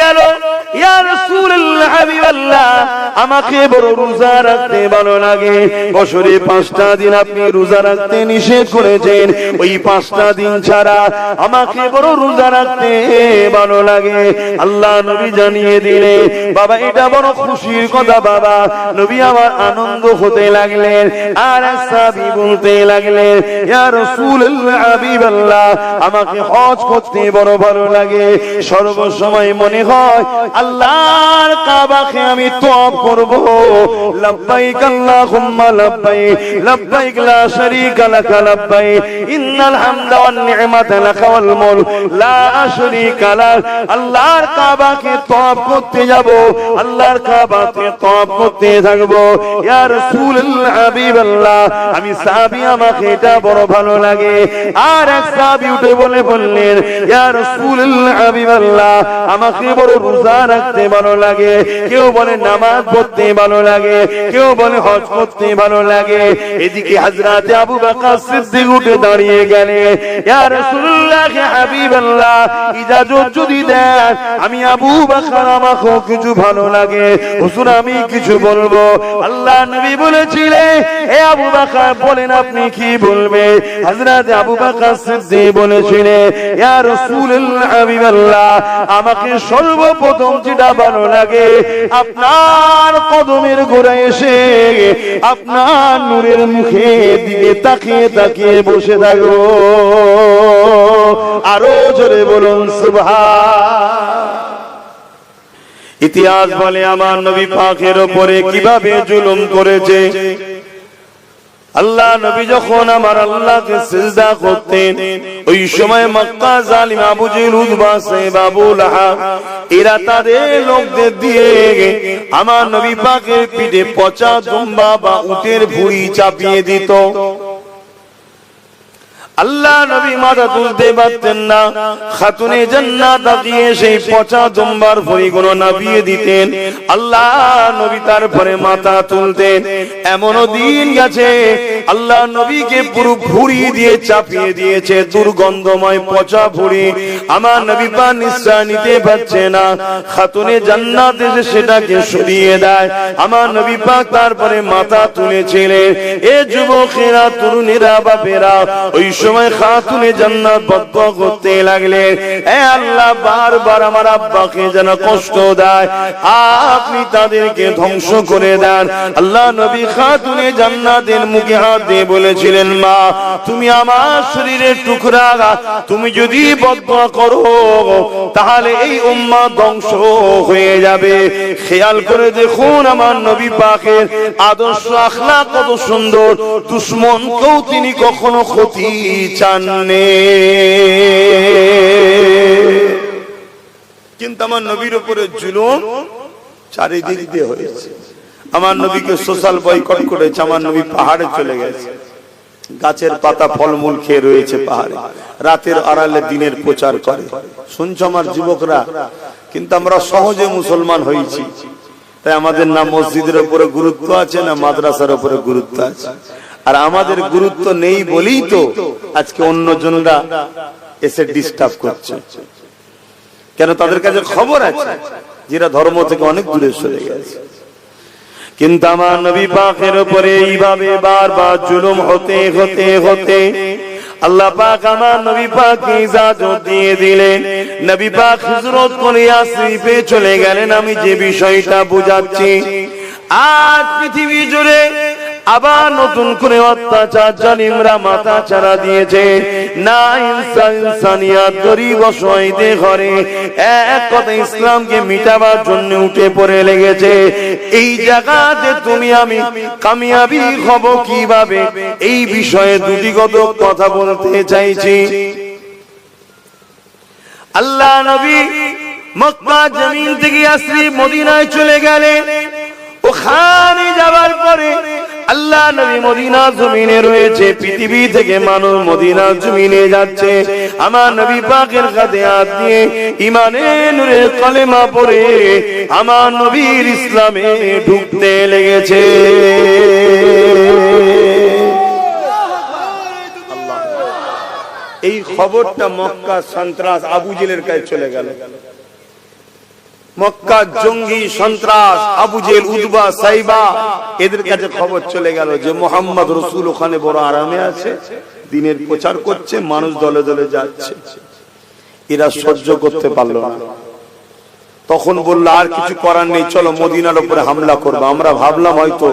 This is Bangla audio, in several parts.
গেল ইয়া রাসূলুল্লাহ আমাকে বড় রোজা রাখতে ভালো লাগে। বছরে পাঁচটা দিন আপনি রোজা রাখতে নিষেধ করেছেন। ওই পাঁচটা দিন ছাড়া আমাকে বড় রোজা রাখতে ভালো লাগে। আল্লাহ নবী জানিয়ে দিলে বাবা, এটা বড় খুশির কথা, বাবা। নবী আমার আনন্দ হতে লাগলেন, আর সাহাবী বলতে লাগলেন আমাকে হজ করতে বড় ভালো লাগে। সর্বসময় মনে হয় আল্লাহর কাবাকে আমি তওয়াব করব। লাব্বাইক আল্লাহুম্মা লাব্বাইক লাব্বাইক লা শারীকা লাক লাব্বাইক। ইন্নাল হামদা ওয়ান নি'মাতা লাক ওয়াল মুলক। লা শারীকা লাক আল্লাহর কাবাকে তওয়াব করতে যাব। আল্লাহর কাবাকে তওয়াব করতে থাকব। ইয়া রাসূলুল্লাহ, হাবিবাল্লাহ, আমি সাহাবী, আমাকে এটা বড় ভালো লাগে। আর এক সাহাবী উঠে বলে বললেন, ইয়া রাসূলুল্লাহ, হাবিবাল্লাহ, আমাকে বড় রোজা রাখতে ভালো লাগে। কেউ বলে নামাজ পড়তে ভালো লাগে, কেউ বলে হজ করতে ভালো লাগে। এদিকে হযরত আবু বকর সিদ্দিক উঠে দাঁড়িয়ে গেলেন ইয়া রাসূলুল্লাহ, হাবিবাল্লাহ ইজাজত যদি দেন, আমি আবু বকর আমাকে কিছু ভালো লাগে। হুজুর, আমি কিছু বলব। আল্লাহ নবী বলেছিলেন, এ আবু বকর, বলেন আপনি কি বলবে হযরত আবু বকর সিদ্দিক বলেছিলেন, ইয়া রাসূলুল্লাহ, হাবিবাল্লাহ, আমাকে সর্বপ্রথম যেটা ভালো লাগে আপনার কদমের ঘোরা এসে আপনার নূরের মুখে দিকে তাকিয়ে তাকিয়ে বসে থাকো। আরও জোরে বলুন সুভা ইতিহাস বলে আমার নবী পাখের ওপরে কীভাবে জুলুম করেছে? আল্লাহ নবী যখন আমার আল্লাহকে সিজদা করতেন, ওই সময় মক্কা জালিম আবু জিল উদবা সাহেব আবু লাহাব, এরা তাদের লোকদের দিয়ে আমার নবী পাকের পিঠে পচা দুম্বা বা উটের ভুঁড়ি চাপিয়ে দিত। আল্লাহ নবী মাথা তুলতে পারতেন না। খাতুনে জান্নাত তাকিয়ে সেই পচা জম্বার ভরিগুলো নাবিয়ে দিতেন। আল্লাহ নবী তারপরে মাথা তুলতেন। এমনও দিন গেছে, আল্লাহ নবীকে পুরো ভুড়ি দিয়ে চাপিয়ে দিয়েছে দুর্গন্ধময় পচা ভুড়ি। আমার নবী পা নিঃশ্বাস নিতে পারছে না। খাতুনে জান্নাত এসে সেটাকে সরিয়ে দেয়। আমার নবী পাক তারপরে মাথা তুলেছিলেন। এ যুবকেরা, তরুণীরা, বাপেরা, ওই সময় খাতুনে জান্নাত বদ্ধ করতে লাগলেন এ আল্লাহ বারবার আমার আব্বাকে যেন কষ্ট দেয়, আপনি তাদেরকে ধ্বংস করে দেন। আল্লাহ নবী খাতুনে জান্নাতের মুখে হাত দিয়ে বলেছিলেন, মা, তুমি আমার শরীরের টুকরা, তুমি যদি বদ্ধ করো, তাহলে এই উম্মা ধ্বংস হয়ে যাবে। খেয়াল করে দেখুন, আমার নবী পাকের আদর্শ আখলা কত সুন্দর। দুশ্মনকেও তিনি কখনো ক্ষতি চাননি। কিন্তু আমার নবীর উপরে জুলুম চারিদিক দিয়ে হয়েছে। আমার নবীকে সোশ্যাল বয়কট করেছে, আমার নবী পাহাড়ে চলে গেছে। গাছের পাতা ফলমূল খেয়ে রয়েছে পাহাড়ে। রাতের আড়ালে দিনের প্রচার করে। শুনছো আমার যুবকরা? কিন্তু আমরা সহজে মুসলমান হয়েছি। তাই আমাদের না মসজিদের উপরে গুরুত্ব আছে, না মাদ্রাসার উপরে গুরুত্ব আছে। আর আমাদের গুরুত্ব নেই বলেই তো আজকে অন্য জনরা এসে ডিস্টার্ব করছে। কেন তাদের কাছে খবর আছে যেটা ধর্ম থেকে অনেক দূরে সরে গেছে। কিন্তু আমার নবী পাকের উপরে এইভাবে বারবার জুলুম হতে হতে হতে আল্লাহ পাক আমার নবী পাক ইজাজত দিয়ে দিলেন। নবী পাক হিজরত করে আসরিফে চলে গেলেন। আমি যে বিষয়টা বুঝাচ্ছি, আজ পৃথিবী জুড়ে আবার নতুন করে অত্যাচার, জালিমরা মাথা ছাড়া দিয়েছে। না, ইনসান, ইনসানিয়াত, গরিব অসহায়দের ঘরে এক কথা ইসলামকে মিটাবার জন্য উঠে পড়ে লেগেছে। এই জায়গাতে তুমি আমি কামিয়াবি হব কীভাবে? এই বিষয়ে দুটিগত কথা বলতে চাইছি। আল্লাহ নবী মক্কা জমিন থেকে আসরি মদিনায় চলে গেলেন। ওখানে যাবার পরে আল্লাহ নবী মদিনা জমিনে রয়েছে, পৃথিবী থেকে মানুষ মদিনা জমিনে যাচ্ছে। আমার নবী পাকের কাছে হাত দিয়ে ইমানে নূরে কলেমা পড়ে আমার নবীর ইসলামে ঢুকতে লেগেছে। এই খবরটা মক্কা সন্ত্রাস আবু জেলের কাছে চলে গেল। মক্কা জঙ্গি সন্ত্রাস, আবু জেল উদবা, সাইবা, এদের কাছে খবর চলে গেল যে মোহাম্মদ রসুল ওখানে বড় আরামে আছে, দিনের প্রচার করছে, মানুষ দলে দলে যাচ্ছে। এরা সহ্য করতে পারল না। তখন বলল, আর কিছু করার নেই, চলো মদিনার উপরে হামলা করব। আমরা ভাবলাম হয়তো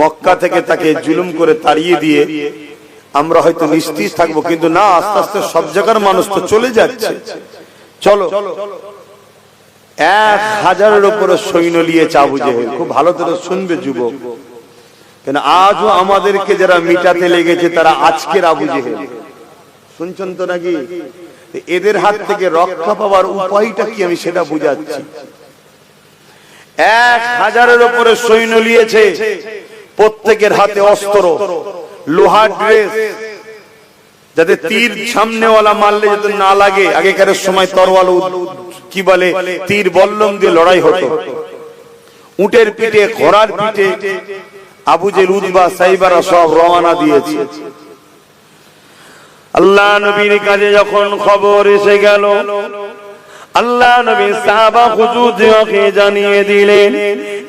মক্কা থেকে তাকে জুলুম করে তাড়িয়ে দিয়ে আমরা হয়তো নিস্তিস থাকব, কিন্তু না, আস্তে আস্তে সব জায়গার মানুষ তো চলে যাচ্ছে। চলো এক হাজারের উপরে সৈন্য নিয়ে চাবু জেহেল খুব ভালো করে শুনবে যুবক। কেন আজও আমাদেরকে যারা মিটাতে লেগেছে, তারা আজকের আবু জেহেল। শুনছেন তো নাকি? এদের হাত থেকে রক্ষা পাওয়ার উপায়টা কি আমি সেটা বুঝাচ্ছি। এক হাজারের উপরে সৈন্য নিয়েছে, প্রত্যেকের হাতে অস্ত্র, লোহার ড্রেস যাতে তীর সামনেওয়ালা মারলে যাতে না লাগে, আগেকার সময় তরওয়াল কি বলে, তীর বল্লম দিয়ে লড়াই হতো। উটের পিঠে, ঘোড়ার পিঠে আবু জেল উদ্বা সাইবারা সব রওনা দিয়েছে। আল্লাহ নবীর কাছে যখন খবর এসে গেল, আল্লাহ নবী সাহাবা হুজুরকে জানিয়ে দিলেন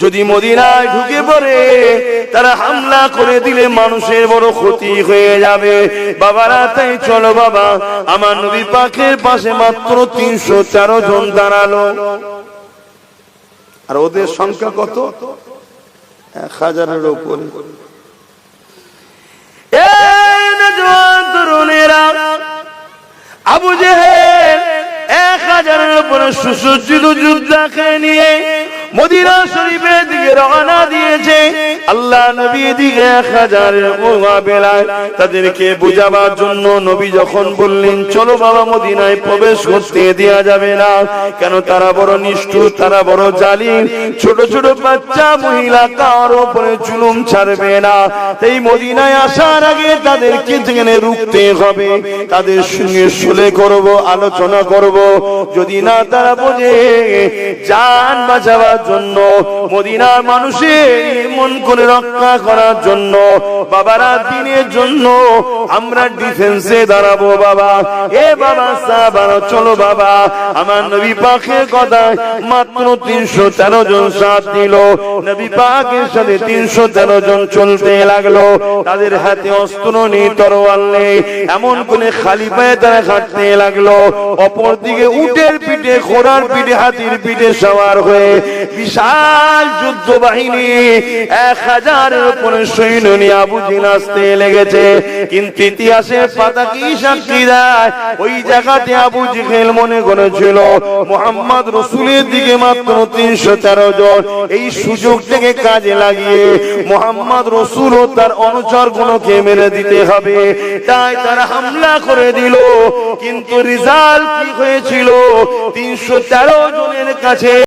যদি মদিনায় ঢুকে পড়ে, তারা হামলা করে দিলে মানুষের বড় ক্ষতি হয়ে যাবে। বাবারা, তাই চলো বাবা, আমার নবী পাখের পাশে মাত্র তিনশো তেরো জন দাঁড়াল। আর ওদের সংখ্যা কত? এক হাজারের উপরে। আবু জেহেল এক হাজারের উপরে সুসজ্জিত যোদ্ধাকে নিয়ে মদিনা শরীফের দিকে রওনা দিয়েছে। আল্লাহ নবী দিকে এক হাজারের মোকাবেলায় তাদেরকে বুঝাবার জন্য নবী যখন বললেন, চলো বাবা মদিনায় প্রবেশ করতে দেয়া যাবে না। কেন তারা বড় নিষ্ঠুর, তারা বড় জালিম। ছোট ছোট বাচ্চা মহিলা কার উপরে জুলুম ছাড়বে না। এই মদিনায় আসার আগে তাদেরকে যেখানে রুখতে হবে, তাদের সঙ্গে শুলে করব, আলোচনা করব। যদি না তারা বোঝে জান বাঁচাবার জন্য, মদিনার মানুষের মন করে রক্ষা করার জন্য, বাবারা দিনের জন্য আমরা ডিফেন্সে দাঁড়াবো, বাবা। এ বাবা সাহাবারা, চলো বাবা। আমার নবী পাকের কথা মাত্র তিনশো তেরো জন সাথ দিল। নবী পাকের সাথে তিনশো তেরো জন চলতে লাগল। তাদের হাতে অস্ত্র নেই, তরোয়াল নেই। এমন করে খালি পায়ে তারা হাঁটতে লাগল। অপর দিকে উটের পিঠে, ঘোড়ার পিঠে, হাতির পিঠে সওয়ার হয়ে বিশাল যুদ্ধ বাহিনী এক হাজারের উপরে সৈন্য নিয়ে আবু জিন আসতে লেগেছে। কিন্তু ইতিহাসের পাতা কি সাক্ষী দেয়? ওই জায়গাতে আবু জিহেল মনে করেছিল, মোহাম্মদ রসুলের দিকে মাত্র তিনশো তেরো জন। এই সুযোগ থেকে কাজে লাগিয়ে মোহাম্মদ রসুল ও তার অনুচর গুলোকে মেরে দিতে হবে। তাই তারা হামলা করে দিল। কিন্তু রেজাল্ট কি হয়েছিল? তিনশো তেরো জনের কাছে